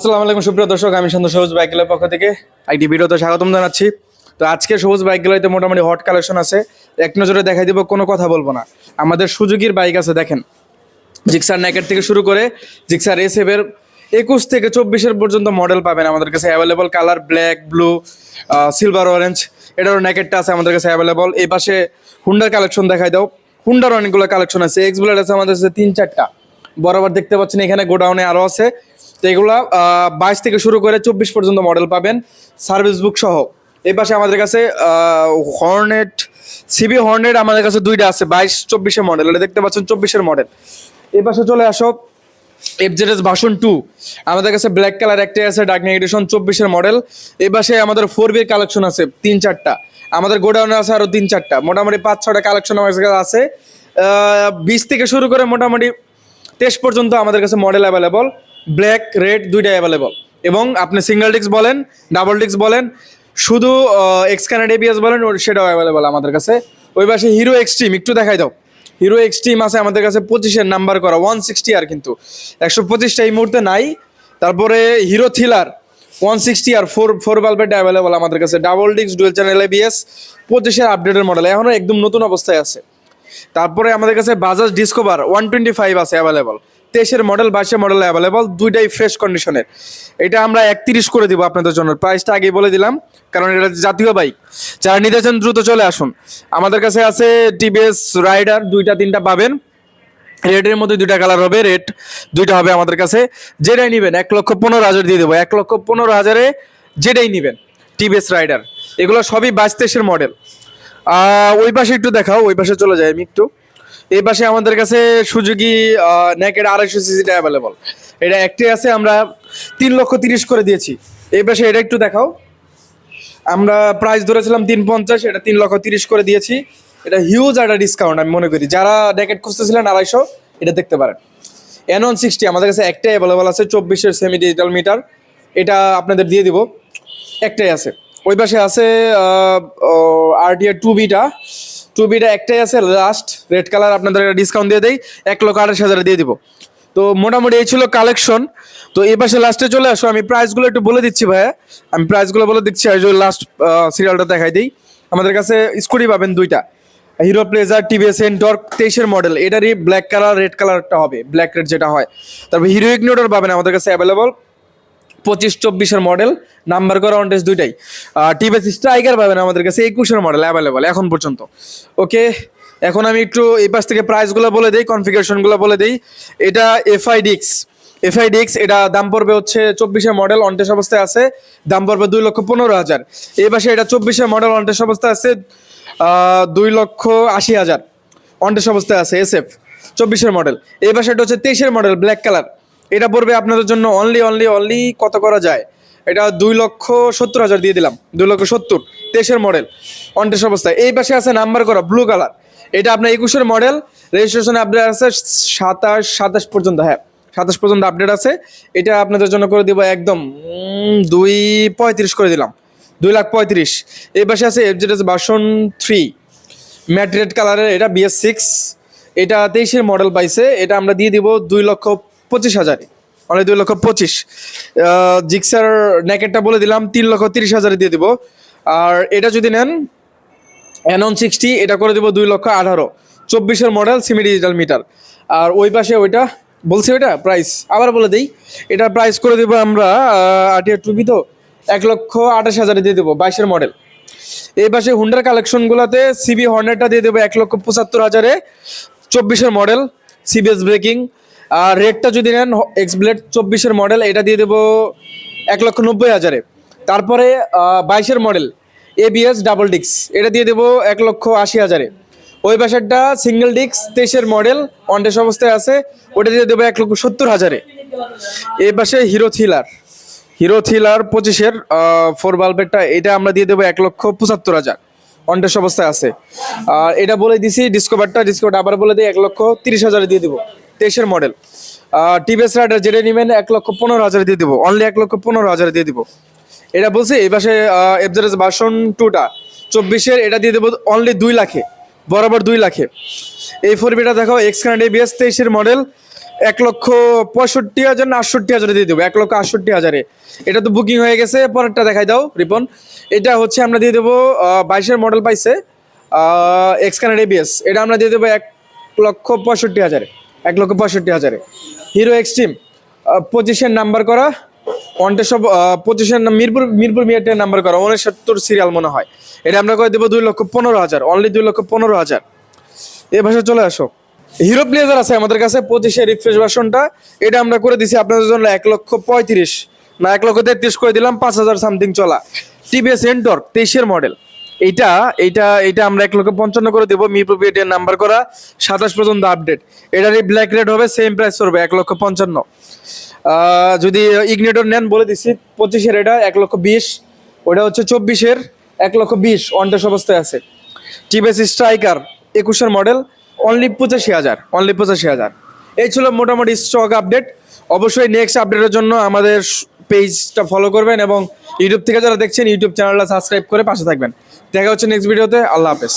আসসালামু আলাইকুম, সুপ্রিয় দর্শক, আমি শান্ত সবুজ বাইক গ্যালার পক্ষ থেকে একটি ভিডিওতে স্বাগতম জানাচ্ছি। তো আজকে সবুজ বাইক গ্যালারিতে মোটামুটি হট কালেকশন আছে। এক নজরে দেখাই দিব, কোনো কথা বলব না। আমাদের সুজুকির বাইক আছে, দেখেন। জিক্সার নেকেট থেকে শুরু করে জিক্সার এসএফের একুশ থেকে চব্বিশের পর্যন্ত মডেল পাবেন আমাদের কাছে available colour black blue silver orange এটারও নেকেটটা আছে আমাদের কাছে অ্যাভেলেবল এই পাশে হুন্ডার কালেকশন দেখাই দাও। হুন্ডার অনেকগুলো কালেকশন আছে। এক্স বুলেট আছে আমাদের কাছে তিন চারটা। বরাবর দেখতে পাচ্ছেন, এখানে গোডাউনে আরও আছে। তো এগুলা বাইশ থেকে শুরু করে চব্বিশ পর্যন্ত মডেল পাবেন সার্ভিস বুক সহ। এই পাশে আমাদের কাছে হর্নেট সিবি হর্নেট আমাদের কাছে দুইটা আছে, বাইশ, চব্বিশের মডেল এটা দেখতে পাচ্ছেন চব্বিশের মডেল এই পাশে চলে আসো এফজেডএস ভার্সন টু আমাদের কাছে ব্ল্যাক কালার একটাই আছে ডার্ক এডিশন চব্বিশের মডেল এই পাশে আমাদের ফোর বির কালেকশন আছে, তিন চারটা। আমাদের গোডাউনে আছে আরও তিন চারটা। মোটামুটি পাঁচ ছটা কালেকশন আমাদের কাছে আছে। বিশ থেকে শুরু করে মোটামুটি তেইশ পর্যন্ত আমাদের কাছে মডেল অ্যাভেলেবল ব্ল্যাক, রেড দুইটা অ্যাভেলেবল এবং আপনি সিঙ্গেল ডিস্ক বলেন ডাবল ডিস্ক বলেন, শুধু এক্সকানেড এবিএস বলেন সেটাও অ্যাভেলেবল আমাদের কাছে। ওই পাশে হিরো এক্সট্রিম একটু দেখাই দাও। হিরো এক্সট্রিম আছে আমাদের কাছে পঁচিশের নাম্বার করা ওয়ান সিক্সটি আর কিন্তু। একশো পঁচিশটা এই মুহূর্তে নাই। তারপরে হিরো থ্রিলার ওয়ান সিক্সটি আর ফোর ফোর বাল্বেটা অ্যাভেলেবল আমাদের কাছে। Double disc dual channel ABS পঁচিশের আপডেটের মডেল এখনও একদম নতুন অবস্থায় আছে। তারপরে আমাদের কাছে Bajaj Discover one twenty five আছে অ্যাভেলেবল তেইশের মডেল বাইশের মডেল অ্যাভেলেবল দুইটাই ফ্রেশ কন্ডিশনের এটা আমরা একত্রিশ করে দিব আপনাদের জন্য। প্রাইসটা আগেই বলে দিলাম, কারণ এটা জাতীয় বাইক যারা নিতে চান, দ্রুত চলে আসুন। আমাদের কাছে আছে টিভিএস রাইডার দুইটা, তিনটা পাবেন। রেডের মধ্যে দুইটা কালার হবে রেড দুইটা হবে আমাদের কাছে। যেটাই নেবেন, এক লক্ষ পনেরো হাজার দিয়ে দেবো। এক লক্ষ পনেরো হাজারে যেটাই নেবেন টিভিএস রাইডার এগুলো সবই বাইশ তেইশের মডেল ওই পাশে একটু দেখাও, ওই পাশে চলে যাই আমি একটু। এই পাশে আমাদের কাছে সুজুকি নেকের আড়াইশো সিসিটা অ্যাভেলেবল এটা একটি আছে, আমরা তিন লক্ষ তিরিশ করে দিয়েছি। এই পাশে এটা একটু দেখাও। আমরা প্রাইস ধরেছিলাম তিন পঞ্চাশ, এটা তিন লক্ষ তিরিশ করে দিয়েছি। এটা হিউজ একটা ডিসকাউন্ট আমি মনে করি। যারা জ্যাকেট খুঁজতেছিলেন আড়াইশো, এটা দেখতে পারেন। ওয়ান সিক্সটি আমাদের কাছে একটাই অ্যাভেলেবল আছে, চব্বিশের সেমি ডিজিটাল মিটার এটা আপনাদের দিয়ে দিব। একটাই আছে। ওই পাশে আছে আরটিআর টু। বিটা টু বিটা একটাই আছে লাস্ট রেড কালার আপনাদের একটা ডিসকাউন্ট দিয়ে দেই, এক লক্ষ আঠাশ হাজারে দিয়ে দিব। তো মোটামুটি এই ছিল কালেকশন তো এই পাশে লাস্টে চলে আসো, আমি প্রাইসগুলো একটু বলে দিচ্ছি ভাইয়া। আমি প্রাইসগুলো বলে দিচ্ছি, আর যদি লাস্ট সিরিয়ালটা দেখাই দিই। আমাদের কাছে স্কুটি পাবেন দুইটা। হিরো প্লেজার টিভিএস এন্টর তেইশের মডেল এটারই ব্ল্যাক কালার রেড কালারটা হবে ব্ল্যাক রেড যেটা হয়। তারপর হিরো ইগনোটার পাবেন আমাদের কাছে অ্যাভেলেবল পঁচিশ, চব্বিশের মডেল নাম্বার করা অনটেস দুইটাই। টিভিএস স্ট্রাইকার পাবেন আমাদের কাছে একুশের মডেল অ্যাভেলেবল এখন পর্যন্ত। ওকে এখন আমি একটু এই পাশ থেকে প্রাইসগুলো বলে দিই কনফিগারেশনগুলো বলে দিই। এটা এফআই ডিক্স এফআই ডিক্স এটা দাম পড়বে হচ্ছে চব্বিশের মডেল অনটেস অবস্থায় আছে। দাম পড়বে দুই লক্ষ পনেরো হাজার। এই পাশে এটা চব্বিশের মডেল অনটেস অবস্থায় আছে দুই লক্ষ আশি হাজার। অনটেস অবস্থায় আছে এসএফ চব্বিশের মডেল এই পাশে এটা হচ্ছে তেইশের মডেল ব্ল্যাক কালার এটা পড়বে আপনাদের জন্য অনলি অনলি অনলি কত করা যায়? এটা দুই লক্ষ সত্তর হাজার দিয়ে দিলাম। দুই লক্ষ সত্তর, তেইশের মডেল অনটেস অবস্থায়। এই পাশে আছে নাম্বার করা ব্লু কালার এটা আপনার একুশের মডেল রেজিস্ট্রেশন আপডেট আছে সাতাশ সাতাশ পর্যন্ত হ্যাঁ সাতাশ পর্যন্ত আপডেট আছে। এটা আপনাদের জন্য করে দিব একদম দুই পঁয়ত্রিশ করে দিলাম। দুই লাখ পঁয়ত্রিশ। এই পাশে আছে এফজেডএস বাসন থ্রি ম্যাট রেড কালারের এটা বিএস সিক্স এটা তেইশের মডেল পাইছে। এটা আমরা দিয়ে দিব দুই লক্ষ পঁচিশ হাজারে। মানে দুই লক্ষ পঁচিশ। জিক্সার নেকেটটা বলে দিলাম, তিন লক্ষ তিরিশ হাজারে দিয়ে দিব। আর এটা যদি নেন অ্যানন সিক্সটি এটা করে দেবো দুই লক্ষ আঠারো। চব্বিশের মডেল সিমি ডিজিটাল মিটার আর ওই পাশে ওইটা, বলছি ওইটা প্রাইস আবার বলে দিই, এটা প্রাইস করে দেবো আমরা আটিয়ার টুবি তো এক লক্ষ আঠাশ হাজারে দিয়ে দেবো, বাইশের মডেল এই পাশে হুন্ডার কালেকশনগুলোতে সিবি হর্নেটটা দিয়ে দেবো এক লক্ষ পঁচাত্তর হাজারে। চব্বিশের মডেল সিবিএস ব্রেকিং আর রেটটা যদি নেন এক্স ব্লেড চব্বিশের মডেল এটা দিয়ে দেবো এক লক্ষ নব্বই হাজারে। তারপরে বাইশের মডেল এবিএস ডাবল ডিক্স এটা দিয়ে দেবো এক লক্ষ আশি হাজারে। ওই পাশেরটা সিঙ্গেল ডিক্স তেইশের মডেল অনটেস অবস্থায় আছে, ওটা দিয়ে দেবো এক লক্ষ সত্তর হাজারে। এই বাসে হিরো থ্রিলার হিরো থ্রিলার পঁচিশের ফোর বাল্বেরটা এটা আমরা দিয়ে দেবো এক লক্ষ পঁচাত্তর হাজার অনটেস অবস্থায় আছে। আর এটা বলে দিছি ডিসকভারটা ডিসকভারটা আবার বলে দিই, এক লক্ষ তিরিশ হাজারে দিয়ে দেবো। তেইশের মডেল টিভিএস রাইডার যেটা নেবেন এক লক্ষ পনেরো হাজার দিয়ে দেবো। অনলি এক লক্ষ পনেরো হাজার দিয়ে দেবো। এটা বলছি, এই পাশে এফজেডএস ভার্সন টুটা চব্বিশের, এটা দিয়ে দেবো অনলি দুই লাখে। বরাবর দুই লাখে। এই ফোর বিটা দেখো এক্স কানেড এবিএস তেইশের মডেল এক লক্ষ পঁয়ষট্টি হাজার না আটষট্টি হাজারে দিয়ে দেবো। এক লক্ষ আটষট্টি হাজারে। এটা তো বুকিং হয়ে গেছে, পরেরটা দেখাই দাও, রিপন। এটা হচ্ছে আমরা দিয়ে দেবো বাইশের মডেল পাইছে এক্স এক্সকানের এবিএস এটা আমরা দিয়ে দেবো এক লক্ষ পঁয়ষট্টি হাজারে। এক লক্ষ পঁয়ষট্টি হাজারে। হিরো এক্সট্রিম পঁচিশের নাম্বার করা ওয়ানটে সব পঁচিশের মিরপুর মিরপুর মিয়াটের নাম্বার করা, উনসত্তর সিরিয়াল মনে হয়। এটা আমরা করে দেবো দুই লক্ষ পনেরো হাজার অনলি দুই লক্ষ পনেরো হাজার। এ ভাষা চলে আসো। হিরো প্লেজার আছে আমাদের কাছে, পঁচিশে রিফ্রেশ ভার্সনটা এটা আমরা করে দিছি আপনাদের জন্য এক লক্ষ পঁয়ত্রিশ, না এক লক্ষ তেত্রিশ করে দিলাম, পাঁচ হাজার সামথিং চলা। টিভিএস এন্টর তেইশের মডেল এইটা এইটা এটা আমরা এক লক্ষ পঞ্চান্ন করে দেবো। মিরপুর বিএটের নাম্বার করা, সাতাশ পর্যন্ত আপডেট এটার এই ব্ল্যাক রেড হবে সেম প্রাইস করবে, এক লক্ষ পঞ্চান্ন। যদি ইগনেটর নেন, বলে দিচ্ছি পঁচিশের এটা, এক লক্ষ বিশ। ওটা হচ্ছে চব্বিশের, এক লক্ষ বিশ অনটেস অবস্থায় আছে। টিভিএস স্ট্রাইকার একুশের মডেল অনলি পঁচাশি হাজার অনলি পঁচাশি হাজার। এই ছিল মোটামুটি স্টক আপডেট অবশ্যই নেক্সট আপডেটের জন্য আমাদের পেজটা ফলো করবেন এবং ইউটিউব থেকে যারা দেখছেন ইউটিউব চ্যানেলটা সাবস্ক্রাইব করে পাশে থাকবেন। দেখা হচ্ছে নেক্সট ভিডিওতে আল্লাহ হাফেজ।